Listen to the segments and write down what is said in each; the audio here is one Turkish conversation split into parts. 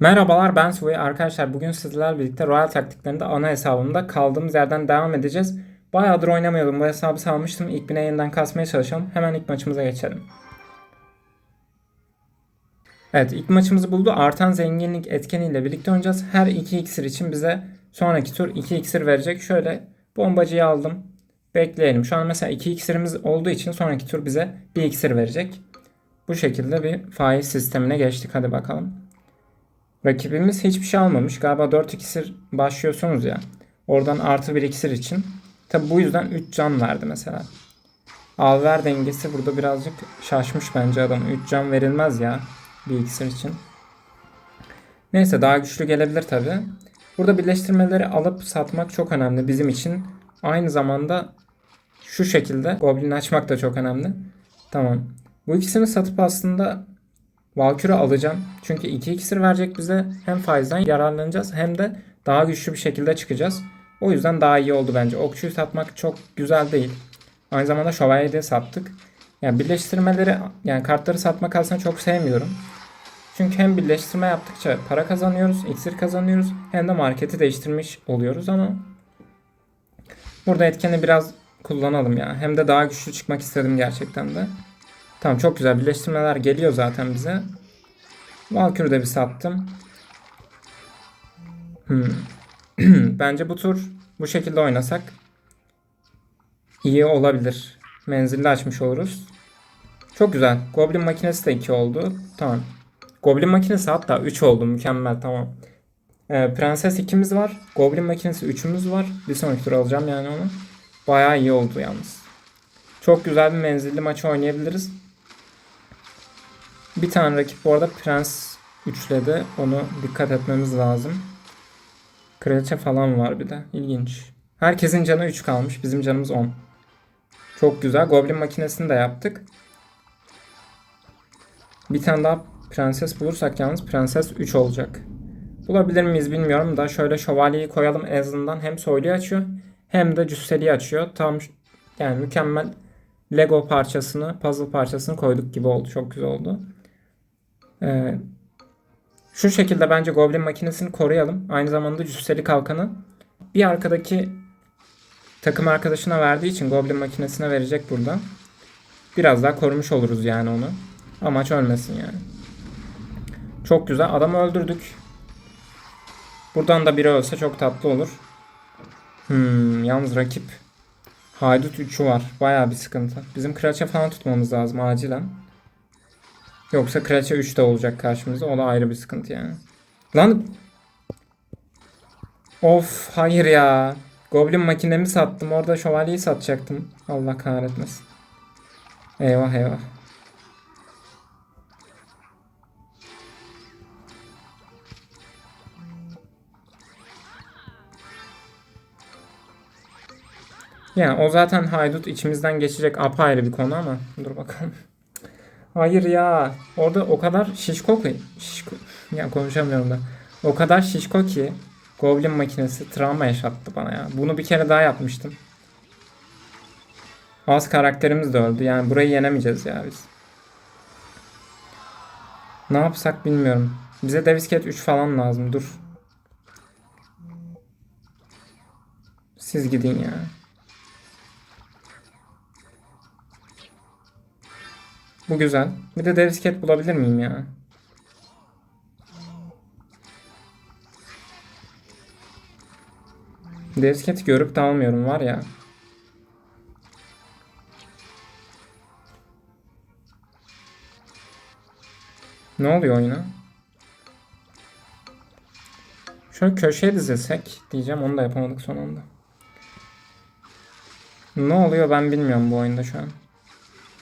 Merhabalar ben Suvi. Arkadaşlar bugün sizlerle birlikte Royal taktiklerinde ana hesabımda kaldığımız yerden devam edeceğiz. Bayağıdır oynamıyordum. Bu hesabı salmıştım. İlk bine yeniden kasmaya çalışalım. Hemen ilk maçımıza geçelim. Evet ilk maçımızı buldu. Artan zenginlik etkeniyle birlikte oynayacağız. Her 2 iksir için bize sonraki tur 2 iksir verecek. Şöyle bombacıyı aldım. Bekleyelim. Şu an mesela 2 iksirimiz olduğu için sonraki tur bize 1 iksir verecek. Bu şekilde bir faiz sistemine geçtik. Hadi bakalım. Rakibimiz hiçbir şey almamış. Galiba 4 iksir başlıyorsunuz ya. Oradan artı bir iksir için. Tabi bu yüzden 3 can verdi mesela. Al ver dengesi burada birazcık şaşmış bence adam. 3 can verilmez ya bir iksir için. Neyse daha güçlü gelebilir tabi. Burada birleştirmeleri alıp satmak çok önemli bizim için. Aynı zamanda şu şekilde Goblin açmak da çok önemli. Tamam. Bu ikisini satıp aslında Valkyrie alacağım. Çünkü 2 iksir verecek bize. Hem faizden yararlanacağız hem de daha güçlü bir şekilde çıkacağız. O yüzden daha iyi oldu bence. Okçuyu satmak çok güzel değil. Aynı zamanda şövalyeyi de sattık. Yani birleştirmeleri yani kartları satmak aslında çok sevmiyorum. Çünkü hem birleştirme yaptıkça para kazanıyoruz, iksir kazanıyoruz hem de marketi değiştirmiş oluyoruz ama burada etkeni biraz kullanalım ya. Hem de daha güçlü çıkmak istedim gerçekten de. Tamam çok güzel birleştirmeler geliyor zaten bize. Valkyrie'de bir sattım. Hmm. Bence bu tur bu şekilde oynasak iyi olabilir. Menzilli açmış oluruz. Çok güzel. Goblin makinesi de 2 oldu. Tamam. Goblin makinesi hatta 3 oldu. Mükemmel tamam. Ee, Prenses 2'miz var. Goblin makinesi 3'ümüz var. Bir sonraki tur alacağım yani onu. Bayağı iyi oldu yalnız. Çok güzel bir menzilli maçı oynayabiliriz. Bir tane rakip bu arada prens üçledi. Onu dikkat etmemiz lazım. Kraliçe falan var bir de. İlginç. Herkesin canı 3 kalmış. Bizim canımız 10. Çok güzel. Goblin makinesini de yaptık. Bir tane daha prenses bulursak yalnız prenses 3 olacak. Bulabilir miyiz bilmiyorum da şöyle şövalyeyi koyalım en azından hem soyluyu açıyor hem de cüsseliği açıyor. Tam yani mükemmel Lego parçasını, puzzle parçasını koyduk gibi oldu. Çok güzel oldu. Ee, şu şekilde bence Goblin makinesini koruyalım. Aynı zamanda cüsseli kalkanı bir arkadaki takım arkadaşına verdiği için Goblin makinesine verecek burada. Biraz daha korumuş oluruz yani onu. Amaç ölmesin yani. Çok güzel. Adamı öldürdük. Buradan da biri ölse çok tatlı olur. Hmm, yalnız rakip Haydut 3'ü var. Bayağı bir sıkıntı. Bizim kraliçe falan tutmamız lazım acilen. Yoksa kraliçe 3 de olacak karşımızda. O da ayrı bir sıkıntı yani. Lan Of hayır ya. Goblin makinemi sattım. Orada şövalyeyi satacaktım. Allah kahretmesin. Eyvah eyvah. Yani o zaten haydut içimizden geçecek apayrı bir konu ama dur bakalım. Hayır ya. Orada o kadar şişko ki. Şişko. Ya konuşamıyorum da. O kadar şişko ki. Goblin makinesi travma yaşattı bana ya. Bunu bir kere daha yapmıştım. Az karakterimiz de öldü. Yani burayı yenemeyeceğiz ya biz. Ne yapsak bilmiyorum. Bize Devisket 3 falan lazım. Dur. Siz gidin ya. Bu güzel. Bir de devisket bulabilir miyim ya? Devisketi görüp de almıyorum var ya. Ne oluyor oyuna? Şöyle köşeye dizilsek diyeceğim onu da yapamadık son anda. Ne oluyor ben bilmiyorum bu oyunda şu an.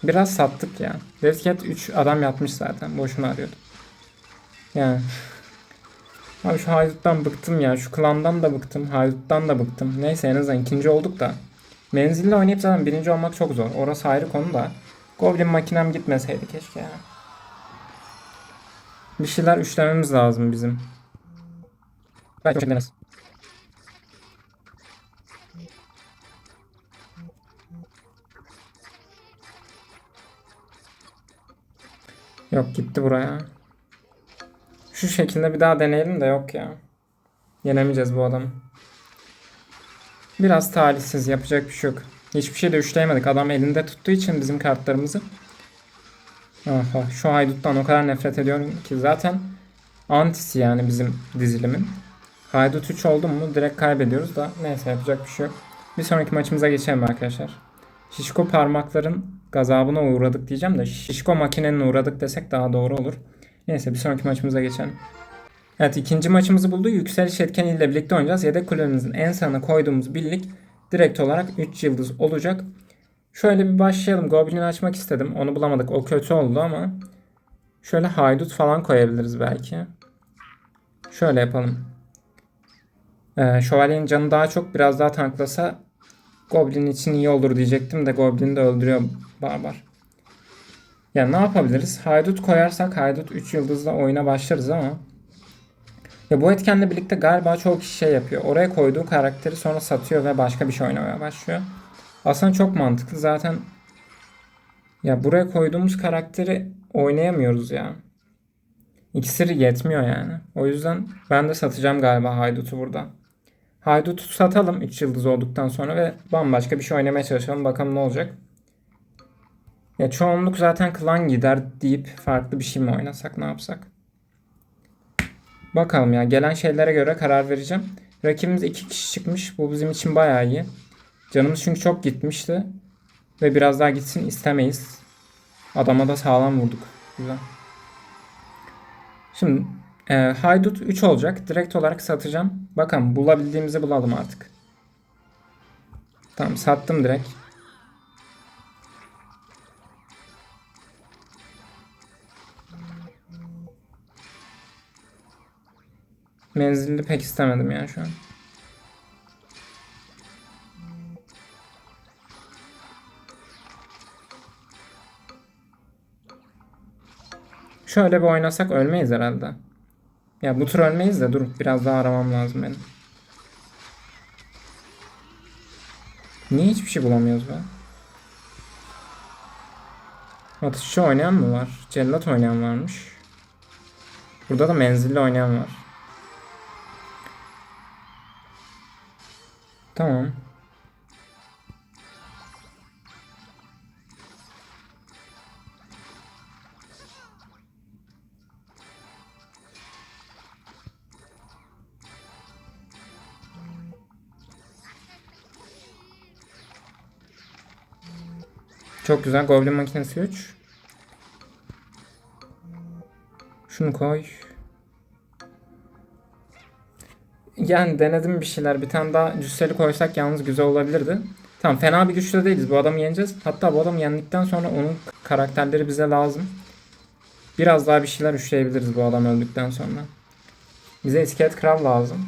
Biraz sattık ya. Deathcat 3 adam yatmış zaten. Boşuna arıyordum. Yani. Abi şu hayduttan bıktım ya. Şu klandan da bıktım. Hayduttan da bıktım. Neyse en azından ikinci olduk da. Menzille oynayıp zaten birinci olmak çok zor. Orası ayrı konu da. Goblin makinem gitmeseydi keşke ya. Bir şeyler üçlememiz lazım bizim. Belki Yok gitti buraya. Şu şekilde bir daha deneyelim de yok ya. Yenemeyeceğiz bu adamı. Biraz talihsiz yapacak bir şey yok. Hiçbir şey de üçleyemedik. Adam elinde tuttuğu için bizim kartlarımızı. Aha, şu hayduttan o kadar nefret ediyorum ki zaten antisi yani bizim dizilimin. Haydut 3 oldu mu direkt kaybediyoruz da neyse yapacak bir şey yok. Bir sonraki maçımıza geçelim arkadaşlar. Şişko parmakların gazabına uğradık diyeceğim de şişko makinenin uğradık desek daha doğru olur. Neyse bir sonraki maçımıza geçelim. Evet ikinci maçımızı buldu. Yükseliş etkeniyle birlikte oynayacağız. Yedek kulübümüzün en sağına koyduğumuz birlik direkt olarak 3 yıldız olacak. Şöyle bir başlayalım. Goblin'i açmak istedim. Onu bulamadık. O kötü oldu ama şöyle haydut falan koyabiliriz belki. Şöyle yapalım. Ee, şövalyenin canı daha çok biraz daha tanklasa Goblin için iyi olur diyecektim de Goblin de öldürüyor barbar. Ya ne yapabiliriz? Haydut koyarsak Haydut 3 yıldızla oyuna başlarız ama ya bu etkenle birlikte galiba çoğu kişi şey yapıyor. Oraya koyduğu karakteri sonra satıyor ve başka bir şey oynamaya başlıyor. Aslında çok mantıklı. Zaten ya buraya koyduğumuz karakteri oynayamıyoruz ya. İksiri yetmiyor yani. O yüzden ben de satacağım galiba Haydut'u burada. Haydut'u satalım 3 yıldız olduktan sonra ve bambaşka bir şey oynamaya çalışalım. Bakalım ne olacak. Ya çoğunluk zaten klan gider deyip farklı bir şey mi oynasak ne yapsak? Bakalım ya gelen şeylere göre karar vereceğim. Rakibimiz iki kişi çıkmış. Bu bizim için bayağı iyi. Canımız çünkü çok gitmişti. Ve biraz daha gitsin istemeyiz. Adama da sağlam vurduk. Güzel. Şimdi e, Haydut 3 olacak. Direkt olarak satacağım. Bakalım bulabildiğimizi bulalım artık. Tamam sattım direkt. Menzilli pek istemedim yani şu an. Şöyle bir oynasak ölmeyiz herhalde. Ya bu tur ölmeyiz de dur biraz daha aramam lazım benim. Niye hiçbir şey bulamıyoruz be? Atışçı oynayan mı var? Cellat oynayan varmış. Burada da menzilli oynayan var. Tamam. Çok güzel. Goblin makinesi 3. Şunu koy. Yani denedim bir şeyler. Bir tane daha cüsseli koysak yalnız güzel olabilirdi. Tamam fena bir güçte değiliz. Bu adamı yeneceğiz. Hatta bu adamı yendikten sonra onun karakterleri bize lazım. Biraz daha bir şeyler üşleyebiliriz bu adam öldükten sonra. Bize iskelet kral lazım.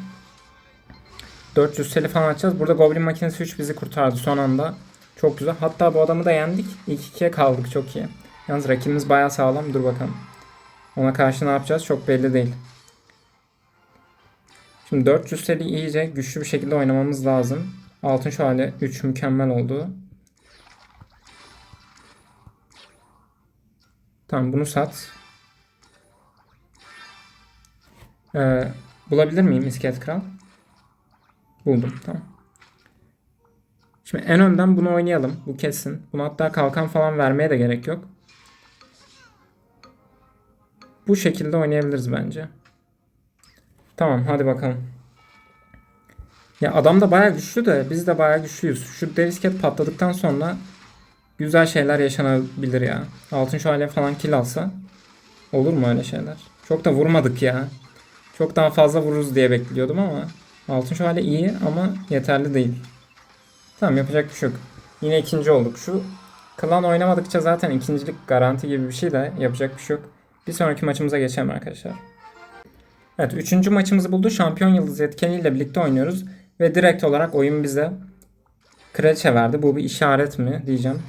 400 seli falan açacağız. Burada Goblin makinesi 3 bizi kurtardı son anda. Çok güzel. Hatta bu adamı da yendik. İlk ikiye kaldık. Çok iyi. Yalnız rakibimiz bayağı sağlam. Dur bakalım. Ona karşı ne yapacağız çok belli değil. Şimdi 400 seli iyice güçlü bir şekilde oynamamız lazım. Altın şövalye 3 mükemmel oldu. Tamam bunu sat. Ee, bulabilir miyim iskelet kral? Buldum tamam. Şimdi en önden bunu oynayalım. Bu kesin. Bunu hatta kalkan falan vermeye de gerek yok. Bu şekilde oynayabiliriz bence. Tamam hadi bakalım. Ya adam da bayağı güçlü de biz de bayağı güçlüyüz. Şu derisket patladıktan sonra güzel şeyler yaşanabilir ya. Altın şövalye falan kill alsa olur mu öyle şeyler? Çok da vurmadık ya. Çok daha fazla vururuz diye bekliyordum ama altın şövalye iyi ama yeterli değil. Tamam yapacak bir şey yok. Yine ikinci olduk. Şu klan oynamadıkça zaten ikincilik garanti gibi bir şey de yapacak bir şey yok. Bir sonraki maçımıza geçelim arkadaşlar. Evet üçüncü maçımızı buldu. Şampiyon yıldız etkeniyle birlikte oynuyoruz. Ve direkt olarak oyun bize kraliçe verdi. Bu bir işaret mi diyeceğim.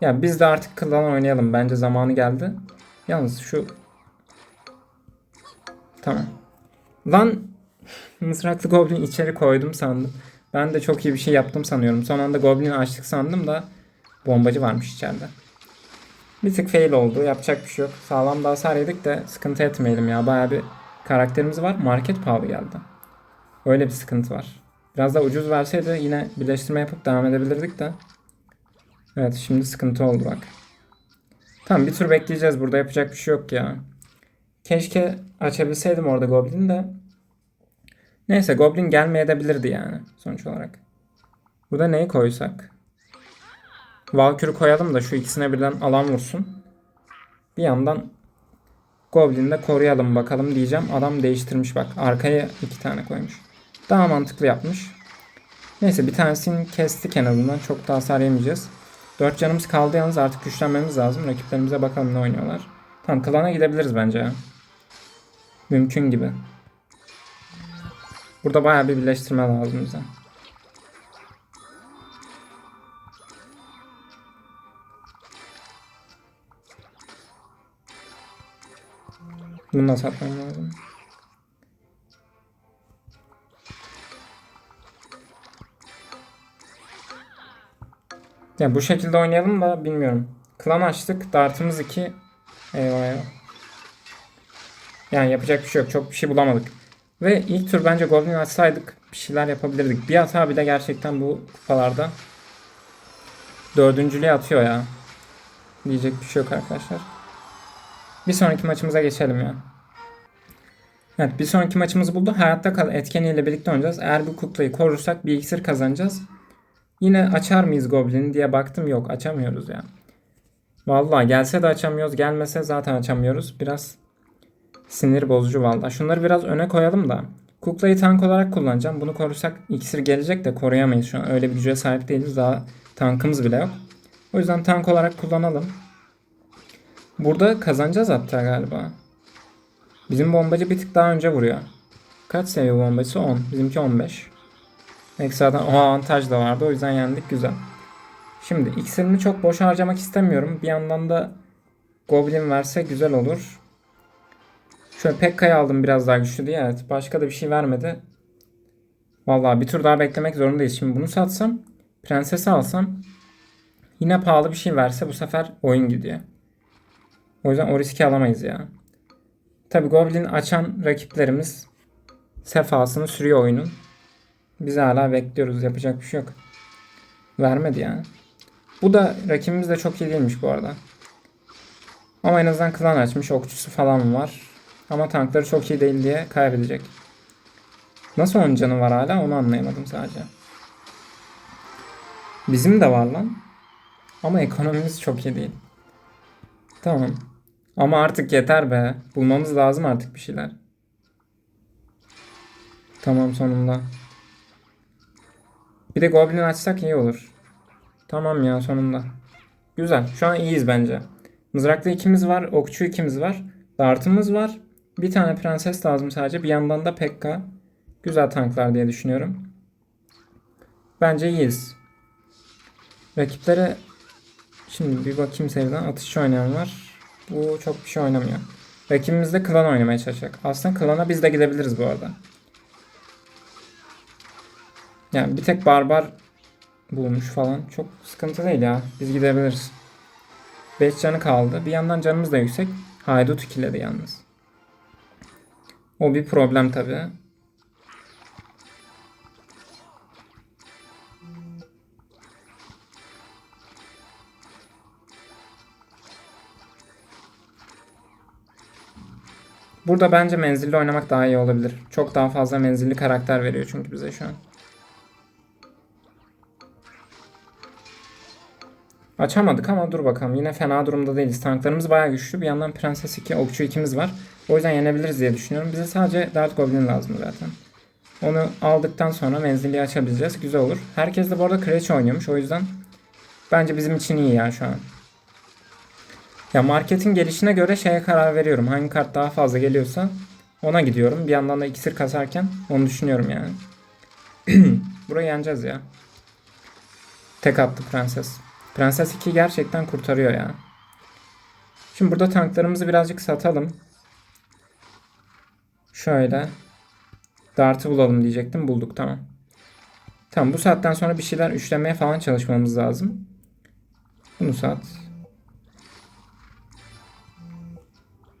Ya biz de artık klan oynayalım. Bence zamanı geldi. Yalnız şu... Tamam. Lan mızraklı goblin içeri koydum sandım. Ben de çok iyi bir şey yaptım sanıyorum. Son anda Goblin'i açtık sandım da bombacı varmış içeride. Bir tık fail oldu. Yapacak bir şey yok. Sağlam da hasar yedik de sıkıntı etmeyelim ya. Bayağı bir karakterimiz var. Market pahalı geldi. Öyle bir sıkıntı var. Biraz da ucuz verseydi yine birleştirme yapıp devam edebilirdik de. Evet şimdi sıkıntı oldu bak. Tamam bir tur bekleyeceğiz. Burada yapacak bir şey yok ya. Keşke açabilseydim orada Goblin de. Neyse Goblin gelmeyebilirdi yani sonuç olarak. Burada neyi koysak? Valkyr'ü koyalım da şu ikisine birden alan vursun. Bir yandan Goblin'i de koruyalım bakalım diyeceğim. Adam değiştirmiş bak. Arkaya iki tane koymuş. Daha mantıklı yapmış. Neyse bir tanesini kestik en azından. Çok da hasar yemeyeceğiz. 4 canımız kaldı yalnız artık güçlenmemiz lazım. Rakiplerimize bakalım ne oynuyorlar. Tamam klana gidebiliriz bence. Mümkün gibi. Burada bayağı bir birleştirme lazım bize. Bunu da satmam lazım. Ya bu şekilde oynayalım da bilmiyorum. Klan açtık. Dartımız 2. Eyvah eyvah. Yani yapacak bir şey yok. Çok bir şey bulamadık. Ve ilk tur bence Goblin açsaydık bir şeyler yapabilirdik. Bir hata bile gerçekten bu kupalarda dördüncülüğe atıyor ya. Diyecek bir şey yok arkadaşlar. Bir sonraki maçımıza geçelim ya. Evet bir sonraki maçımız buldu. Hayatta kal etkeniyle birlikte oynayacağız. Eğer bu kuklayı korursak bir iksir kazanacağız. Yine açar mıyız Goblin'i diye baktım. Yok açamıyoruz ya. Vallahi gelse de açamıyoruz. Gelmese zaten açamıyoruz. Biraz sinir bozucu vallahi. Şunları biraz öne koyalım da. Kuklayı tank olarak kullanacağım. Bunu korursak iksir gelecek de koruyamayız şu an. Öyle bir güce sahip değiliz. Daha tankımız bile yok. O yüzden tank olarak kullanalım. Burada kazanacağız hatta galiba. Bizim bombacı bir tık daha önce vuruyor. Kaç seviye bombacısı? 10. Bizimki 15. Ekstradan o avantaj da vardı. O yüzden yendik. Güzel. Şimdi iksirimi çok boş harcamak istemiyorum. Bir yandan da Goblin verse güzel olur. Şöyle Pekka'yı aldım biraz daha güçlü diye. Evet. Başka da bir şey vermedi. Vallahi bir tur daha beklemek zorundayız. Şimdi bunu satsam, prensesi alsam yine pahalı bir şey verse bu sefer oyun gidiyor. O yüzden o riski alamayız ya. Tabi Goblin açan rakiplerimiz sefasını sürüyor oyunun. Biz hala bekliyoruz. Yapacak bir şey yok. Vermedi yani. Bu da rakibimiz de çok iyi değilmiş bu arada. Ama en azından klan açmış. Okçusu falan var. Ama tankları çok iyi değil diye kaybedecek. Nasıl 10 canı var hala onu anlayamadım sadece. Bizim de var lan. Ama ekonomimiz çok iyi değil. Tamam. Ama artık yeter be. Bulmamız lazım artık bir şeyler. Tamam sonunda. Bir de Goblin açsak iyi olur. Tamam ya sonunda. Güzel. Şu an iyiyiz bence. Mızraklı ikimiz var. Okçu ikimiz var. Dartımız var. Bir tane prenses lazım sadece. Bir yandan da Pekka. Güzel tanklar diye düşünüyorum. Bence iyiyiz. Rakiplere şimdi bir bakayım seriden atışçı oynayan var. Bu çok bir şey oynamıyor. Rakibimiz de klan oynamaya çalışacak. Aslında klana biz de gidebiliriz bu arada. Yani bir tek barbar bulmuş falan. Çok sıkıntı değil ya. Biz gidebiliriz. 5 canı kaldı. Bir yandan canımız da yüksek. Haydut ikiledi yalnız. O bir problem tabi. Burada bence menzilli oynamak daha iyi olabilir. Çok daha fazla menzilli karakter veriyor çünkü bize şu an. Açamadık ama dur bakalım. Yine fena durumda değiliz. Tanklarımız bayağı güçlü. Bir yandan Prenses 2, Okçu 2'miz var. O yüzden yenebiliriz diye düşünüyorum. Bize sadece Dart Goblin lazım zaten. Onu aldıktan sonra menzilli açabileceğiz. Güzel olur. Herkes de bu arada Kraliçe oynuyormuş. O yüzden bence bizim için iyi ya şu an. Ya marketin gelişine göre şeye karar veriyorum. Hangi kart daha fazla geliyorsa ona gidiyorum. Bir yandan da iksir kasarken onu düşünüyorum yani. Burayı yeneceğiz ya. Tek attı prenses. Prenses 2 gerçekten kurtarıyor ya. Şimdi burada tanklarımızı birazcık satalım. Şöyle. Dart'ı bulalım diyecektim. Bulduk tamam. Tamam bu saatten sonra bir şeyler üçlemeye falan çalışmamız lazım. Bunu sat.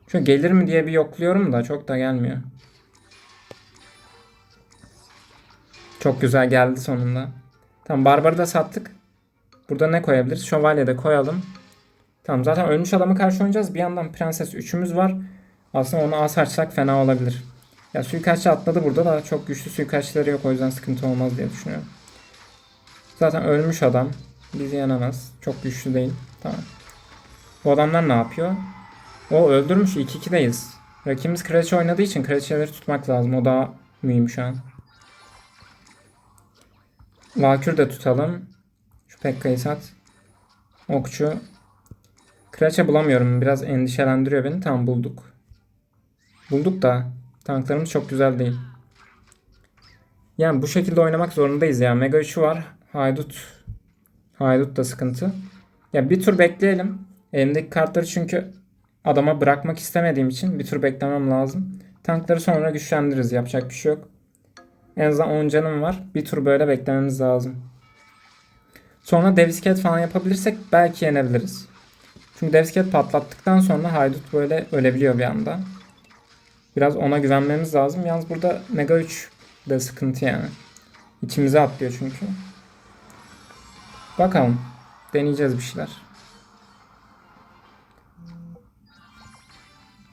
Şu gelir mi diye bir yokluyorum da çok da gelmiyor. Çok güzel geldi sonunda. Tamam Barbar'ı da sattık. Burada ne koyabiliriz? Şövalye de koyalım. Tamam zaten ölmüş adamı karşı oynayacağız. Bir yandan Prenses 3'ümüz var. Aslında onu as açsak fena olabilir. Ya suikastçı atladı burada da çok güçlü suikastçıları yok. O yüzden sıkıntı olmaz diye düşünüyorum. Zaten ölmüş adam. Bizi yenemez. Çok güçlü değil. Tamam. Bu adamlar ne yapıyor? O öldürmüş. 2-2'deyiz. Rakibimiz kraliçe oynadığı için kraliçeleri tutmak lazım. O daha mühim şu an. Valkür de tutalım. Şu Pekka'yı sat. Okçu. Kraliçe bulamıyorum. Biraz endişelendiriyor beni. Tamam bulduk. Bulduk da tanklarımız çok güzel değil. Yani bu şekilde oynamak zorundayız ya. Mega 3'ü var. Haydut. Haydut da sıkıntı. Ya bir tur bekleyelim. Elimdeki kartları çünkü adama bırakmak istemediğim için bir tur beklemem lazım. Tankları sonra güçlendiririz. Yapacak bir şey yok. En azından 10 canım var. Bir tur böyle beklememiz lazım. Sonra devisket falan yapabilirsek belki yenebiliriz. Çünkü devisket patlattıktan sonra haydut böyle ölebiliyor bir anda. Biraz ona güvenmemiz lazım. Yalnız burada Mega 3 de sıkıntı yani. İçimize atlıyor çünkü. Bakalım. Deneyeceğiz bir şeyler.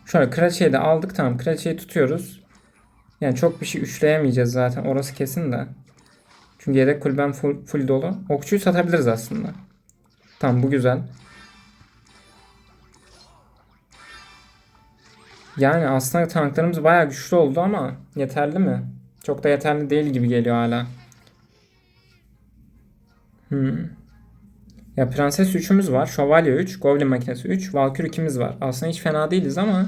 Şöyle kraliçeyi de aldık. Tamam kraliçeyi tutuyoruz. Yani çok bir şey üçleyemeyeceğiz zaten. Orası kesin de. Çünkü yedek kulübem full, full dolu. Okçuyu satabiliriz aslında. Tamam bu güzel. Yani aslında tanklarımız bayağı güçlü oldu ama yeterli mi? Çok da yeterli değil gibi geliyor hala. Hmm. Ya Prenses 3'ümüz var. Şövalye 3. Goblin makinesi 3. Valkür 2'miz var. Aslında hiç fena değiliz ama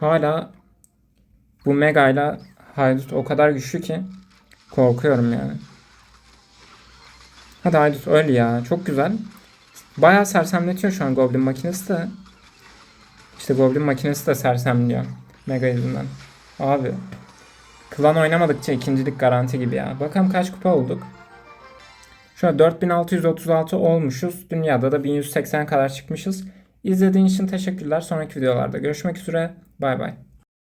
hala bu Mega ile Haydut o kadar güçlü ki korkuyorum yani. Hadi Haydut öl ya. Çok güzel. Bayağı sersemletiyor şu an Goblin makinesi de. İşte Goblin makinesi de sersemliyor. Mega yüzünden. Abi. Klan oynamadıkça ikincilik garanti gibi ya. Bakalım kaç kupa olduk. Şöyle 4636 olmuşuz. Dünyada da 1180 kadar çıkmışız. İzlediğin için teşekkürler. Sonraki videolarda görüşmek üzere. Bay bay.